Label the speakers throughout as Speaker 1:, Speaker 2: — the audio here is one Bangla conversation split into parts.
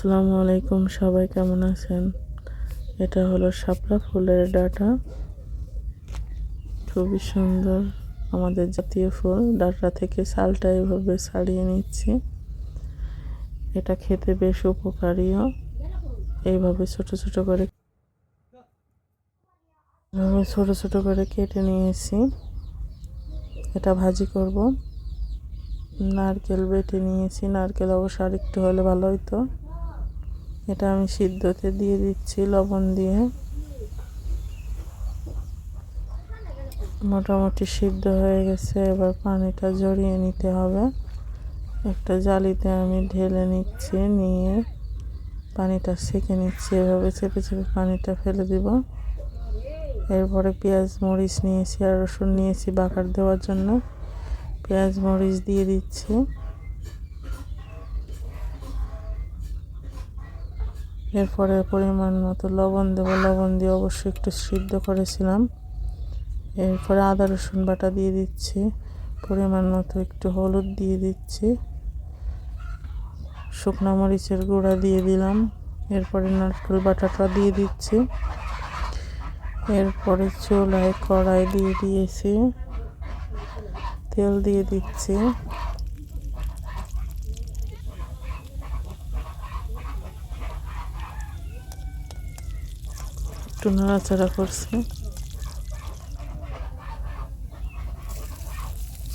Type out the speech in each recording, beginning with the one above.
Speaker 1: আসসালামু আলাইকুম, সবাই কেমন আছেন? এটা হলো শাপলা ফুলের ডাটা। খুবই সুন্দর আমাদের জাতীয় ফুল। ডাটা থেকে সালটা এভাবে ছাড়িয়ে নিচ্ছি। এটা খেতে বেশ উপকারীও। এইভাবে ছোট ছোট করে এভাবে ছোট ছোট করে কেটে নিয়েছি। এটা ভাজি করব। নারকেল বেটে নিয়েছি। নারকেল অবশ্য আর একটু হলে ভালো হতো এটা আমি সিদ্ধতে দিয়ে দিচ্ছি লবণ দিয়ে। মোটামুটি সিদ্ধ হয়ে গেছে, এবার পানিটা জড়িয়ে নিতে হবে। একটা জালিতে আমি ঢেলে নিচ্ছি, নিয়ে পানিটা সেঁকে নিচ্ছি। এভাবে চেপে চেপে পানিটা ফেলে দিব। এরপরে পেঁয়াজ, মরিচ নিয়েছি আর রসুন নিয়েছি বাকার দেওয়ার জন্য। পেঁয়াজ, মরিচ দিয়ে দিচ্ছি। এরপরে পরিমাণ মতো লবণ দেবো। লবণ দিয়ে অবশ্যই একটু সিদ্ধ করেছিলাম। এরপরে আদা, রসুন বাটা দিয়ে দিচ্ছি। পরিমাণ মতো একটু হলুদ দিয়ে দিচ্ছি। শুকনো মরিচের গুঁড়া দিয়ে দিলাম। এরপরে নারকেল বাটাটা দিয়ে দিচ্ছি। এরপরে চুলায় কড়াই দিয়ে দিয়েছি। তেল দিয়ে দিচ্ছি। একটু নাড়াচাড়া করছি।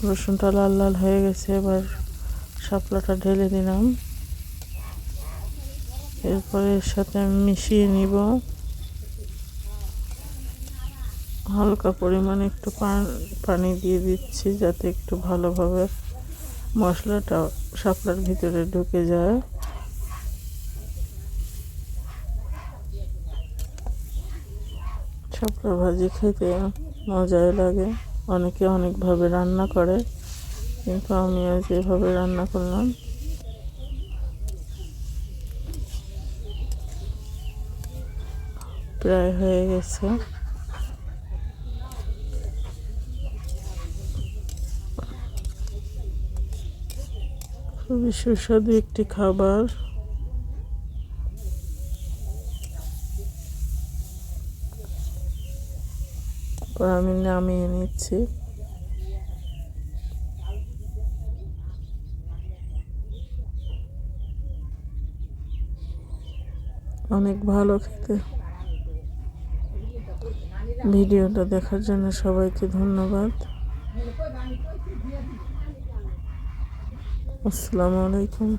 Speaker 1: রসুনটা লাল লাল হয়ে গেছে, এবার শাপলাটা ঢেলে দিলাম এরপরে এর সাথে মিশিয়ে নিব। হালকা পরিমাণে একটু পানি দিয়ে দিচ্ছি যাতে একটু ভালোভাবে মশলাটা শাপলার ভিতরে ঢুকে যায়। শাপলা ভাজি খেতে মজাই লাগে। অনেকে অনেকভাবে রান্না করে, কিন্তু আমি আজ এভাবে রান্না করলাম। প্রায় হয়ে গেছে। খুবই সুস্বাদু একটি খাবার। আমি নামিয়ে নিচ্ছি। অনেক ভালো খেতে। ভিডিওটা দেখার জন্য সবাইকে ধন্যবাদ। আসসালামু আলাইকুম।